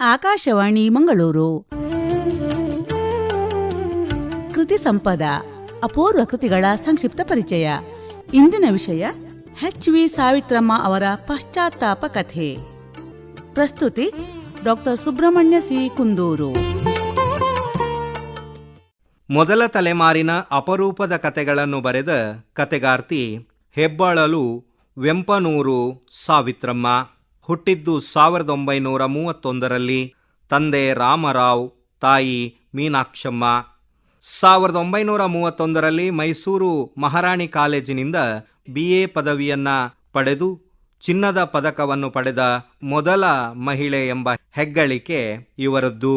ಆಕಾಶವಾಣಿ ಮಂಗಳೂರು. ಕೃತಿ ಸಂಪದ, ಅಪೂರ್ವ ಕೃತಿಗಳ ಸಂಕ್ಷಿಪ್ತ ಪರಿಚಯ. ಇಂದಿನ ವಿಷಯ, ಎಚ್ ವಿ ಸಾವಿತ್ರಮ್ಮ ಅವರ ಪಶ್ಚಾತ್ತಾಪ ಕಥೆ. ಪ್ರಸ್ತುತಿ ಡಾಕ್ಟರ್ ಸುಬ್ರಹ್ಮಣ್ಯ ಸಿ. ಕುಂದೂರು. ಮೊದಲ ತಲೆಮಾರಿನ ಅಪರೂಪದ ಕತೆಗಳನ್ನು ಬರೆದ ಕತೆಗಾರ್ತಿ ಹೆಬ್ಬಾಳಲು ವೆಂಪನೂರು ಸಾವಿತ್ರಮ್ಮ. ಹುಟ್ಟಿದ್ದು ಸಾವಿರದ ಒಂಬೈನೂರ ಮೂವತ್ತೊಂದರಲ್ಲಿ ತಂದೆ ರಾಮರಾವ್, ತಾಯಿ ಮೀನಾಕ್ಷಮ್ಮ. ಸಾವಿರದ ಒಂಬೈನೂರ ಮೂವತ್ತೊಂದರಲ್ಲಿ ಮೈಸೂರು ಮಹಾರಾಣಿ ಕಾಲೇಜಿನಿಂದ ಬಿ ಎ ಪದವಿಯನ್ನು ಪಡೆದು ಚಿನ್ನದ ಪದಕವನ್ನು ಪಡೆದ ಮೊದಲ ಮಹಿಳೆ ಎಂಬ ಹೆಗ್ಗಳಿಕೆ ಇವರದ್ದು.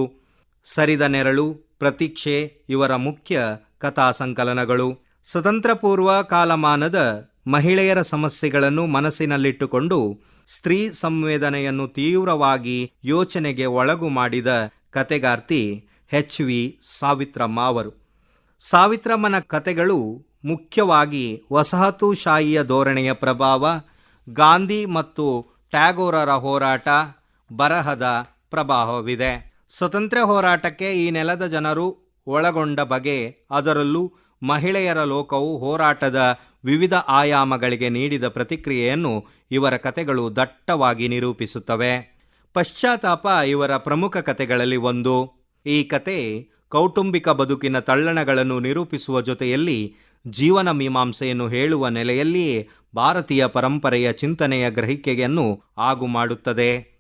ಸರಿದ ನೆರಳು, ಪ್ರತೀಕ್ಷೆ ಇವರ ಮುಖ್ಯ ಕಥಾ ಸಂಕಲನಗಳು ಸ್ವತಂತ್ರ ಪೂರ್ವ ಕಾಲಮಾನದ ಮಹಿಳೆಯರ ಸಮಸ್ಯೆಗಳನ್ನು ಮನಸ್ಸಿನಲ್ಲಿಟ್ಟುಕೊಂಡು ಸ್ತ್ರೀ ಸಂವೇದನೆಯನ್ನು ತೀವ್ರವಾಗಿ ಯೋಚನೆಗೆ ಒಳಗು ಮಾಡಿದ ಕತೆಗಾರ್ತಿ ಎಚ್ ವಿ ಸಾವಿತ್ರಮ್ಮ ಅವರು. ಸಾವಿತ್ರಮ್ಮನ ಕತೆಗಳು ಮುಖ್ಯವಾಗಿ ವಸಾಹತುಶಾಹಿಯ ಧೋರಣೆಯ ಪ್ರಭಾವ, ಗಾಂಧಿ ಮತ್ತು ಟ್ಯಾಗೋರರ ಹೋರಾಟ, ಬರಹದ ಪ್ರಭಾವವಿದೆ. ಸ್ವತಂತ್ರ ಹೋರಾಟಕ್ಕೆ ಈ ನೆಲದ ಜನರು ಒಳಗೊಂಡ ಬಗೆ, ಅದರಲ್ಲೂ ಮಹಿಳೆಯರ ಲೋಕವು ಹೋರಾಟದ ವಿವಿಧ ಆಯಾಮಗಳಿಗೆ ನೀಡಿದ ಪ್ರತಿಕ್ರಿಯೆಯನ್ನು ಇವರ ಕತೆಗಳು ದಟ್ಟವಾಗಿ ನಿರೂಪಿಸುತ್ತವೆ. ಪಶ್ಚಾತ್ತಾಪ ಇವರ ಪ್ರಮುಖ ಕತೆಗಳಲ್ಲಿ ಒಂದು. ಈ ಕತೆ ಕೌಟುಂಬಿಕ ಬದುಕಿನ ತಳ್ಳಣಗಳನ್ನು ನಿರೂಪಿಸುವ ಜೊತೆಯಲ್ಲಿ ಜೀವನ ಮೀಮಾಂಸೆಯನ್ನು ಹೇಳುವ ನೆಲೆಯಲ್ಲಿಯೇ ಭಾರತೀಯ ಪರಂಪರೆಯ ಚಿಂತನೆಯ ಗ್ರಹಿಕೆಯನ್ನು ಆಗು ಮಾಡುತ್ತದೆ.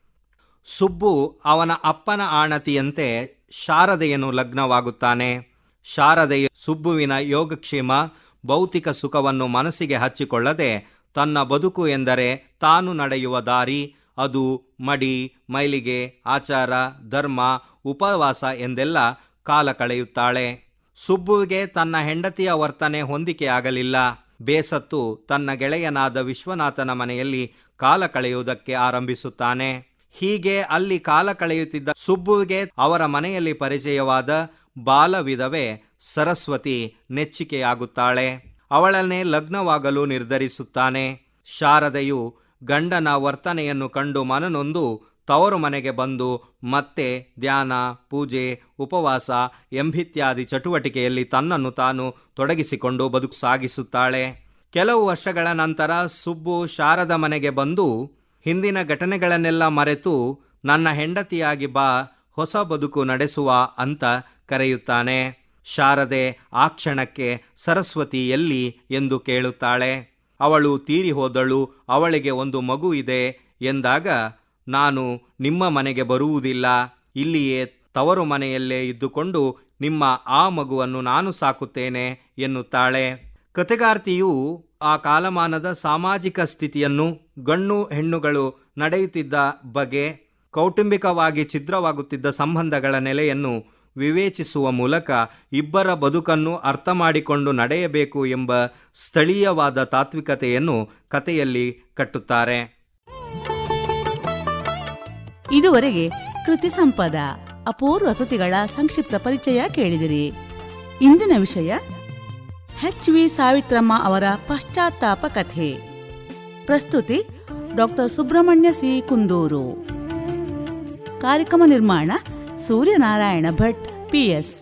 ಸುಬ್ಬು ಅವನ ಅಪ್ಪನ ಆಣತಿಯಂತೆ ಶಾರದೆಯನ್ನು ಲಗ್ನವಾಗುತ್ತಾನೆ. ಶಾರದೆಯ ಸುಬ್ಬುವಿನ ಯೋಗಕ್ಷೇಮ ಭೌತಿಕ ಸುಖವನ್ನು ಮನಸ್ಸಿಗೆ ಹಚ್ಚಿಕೊಳ್ಳದೆ ತನ್ನ ಬದುಕು ಎಂದರೆ ತಾನು ನಡೆಯುವ ದಾರಿ, ಅದು ಮಡಿ, ಮೈಲಿಗೆ, ಆಚಾರ, ಧರ್ಮ, ಉಪವಾಸ ಎಂದೆಲ್ಲ ಕಾಲ ಕಳೆಯುತ್ತಾಳೆ. ಸುಬ್ಬುವಿಗೆ ತನ್ನ ಹೆಂಡತಿಯ ವರ್ತನೆ ಹೊಂದಿಕೆಯಾಗಲಿಲ್ಲ. ಬೇಸತ್ತು ತನ್ನ ಗೆಳೆಯನಾದ ವಿಶ್ವನಾಥನ ಮನೆಯಲ್ಲಿ ಕಾಲ ಕಳೆಯುವುದಕ್ಕೆ ಆರಂಭಿಸುತ್ತಾನೆ. ಹೀಗೆ ಅಲ್ಲಿ ಕಾಲ ಕಳೆಯುತ್ತಿದ್ದ ಸುಬ್ಬುವಿಗೆ ಅವರ ಮನೆಯಲ್ಲಿ ಪರಿಚಯವಾದ ಬಾಲ ವಿಧವೆ ಸರಸ್ವತಿ ನೆಚ್ಚಿಕೆಯಾಗುತ್ತಾಳೆ. ಅವಳನ್ನೇ ಲಗ್ನವಾಗಲು ನಿರ್ಧರಿಸುತ್ತಾನೆ. ಶಾರದೆಯು ಗಂಡನ ವರ್ತನೆಯನ್ನು ಕಂಡು ಮನನೊಂದು ತವರು ಮನೆಗೆ ಬಂದು ಮತ್ತೆ ಧ್ಯಾನ, ಪೂಜೆ, ಉಪವಾಸ ಎಂಬಿತ್ಯಾದಿ ಚಟುವಟಿಕೆಯಲ್ಲಿ ತನ್ನನ್ನು ತಾನು ತೊಡಗಿಸಿಕೊಂಡು ಬದುಕು ಸಾಗಿಸುತ್ತಾಳೆ. ಕೆಲವು ವರ್ಷಗಳ ನಂತರ ಸುಬ್ಬು ಶಾರದ ಮನೆಗೆ ಬಂದು ಹಿಂದಿನ ಘಟನೆಗಳನ್ನೆಲ್ಲ ಮರೆತು ನನ್ನ ಹೆಂಡತಿಯಾಗಿ ಬಾ, ಹೊಸ ಬದುಕು ನಡೆಸುವ ಅಂತ ಕರೆಯುತ್ತಾನೆ. ಶಾರದೆ ಆ ಕ್ಷಣಕ್ಕೆ ಸರಸ್ವತಿ ಎಲ್ಲಿ ಎಂದು ಕೇಳುತ್ತಾಳೆ. ಅವಳು ತೀರಿ ಹೋದಳು, ಅವಳಿಗೆ ಒಂದು ಮಗು ಇದೆ ಎಂದಾಗ, ನಾನು ನಿಮ್ಮ ಮನೆಗೆ ಬರುವುದಿಲ್ಲ, ಇಲ್ಲಿಯೇ ತವರು ಮನೆಯಲ್ಲೇ ಇದ್ದುಕೊಂಡು ನಿಮ್ಮ ಆ ಮಗುವನ್ನು ನಾನು ಸಾಕುತ್ತೇನೆ ಎನ್ನುತ್ತಾಳೆ. ಕತೆಗಾರ್ತಿಯು ಆ ಕಾಲಮಾನದ ಸಾಮಾಜಿಕ ಸ್ಥಿತಿಯನ್ನು ಗಣ್ಣು ಹೆಣ್ಣುಗಳು ನಡೆಯುತ್ತಿದ್ದ ಬಗೆ ಕೌಟುಂಬಿಕವಾಗಿ ಛಿದ್ರವಾಗುತ್ತಿದ್ದ ಸಂಬಂಧಗಳ ನೆಲೆಯನ್ನು ವಿವೇಚಿಸುವ ಮೂಲಕ ಇಬ್ಬರ ಬದುಕನ್ನು ಅರ್ಥ ಮಾಡಿಕೊಂಡು ನಡೆಯಬೇಕು ಎಂಬ ಸ್ಥಳೀಯವಾದ ತಾತ್ವಿಕತೆಯನ್ನು ಕಥೆಯಲ್ಲಿ ಕಟ್ಟುತ್ತಾರೆ. ಇದುವರೆಗೆ ಕೃತಿ ಸಂಪದ, ಅಪೂರ್ವ ಕೃತಿಗಳ ಸಂಕ್ಷಿಪ್ತ ಪರಿಚಯ ಕೇಳಿದಿರಿ. ಇಂದಿನ ವಿಷಯ, ಎಚ್ ವಿ ಸಾವಿತ್ರಮ್ಮ ಅವರ ಪಶ್ಚಾತ್ತಾಪ ಕಥೆ. ಪ್ರಸ್ತುತಿ, ಡಾಕ್ಟರ್ ಸುಬ್ರಹ್ಮಣ್ಯ ಸಿ ಕುಂದೂರು. ಕಾರ್ಯಕ್ರಮ ನಿರ್ಮಾಣ ಸೂರ್ಯನಾರಾಯಣ ಭಟ್ ಪಿಎಸ್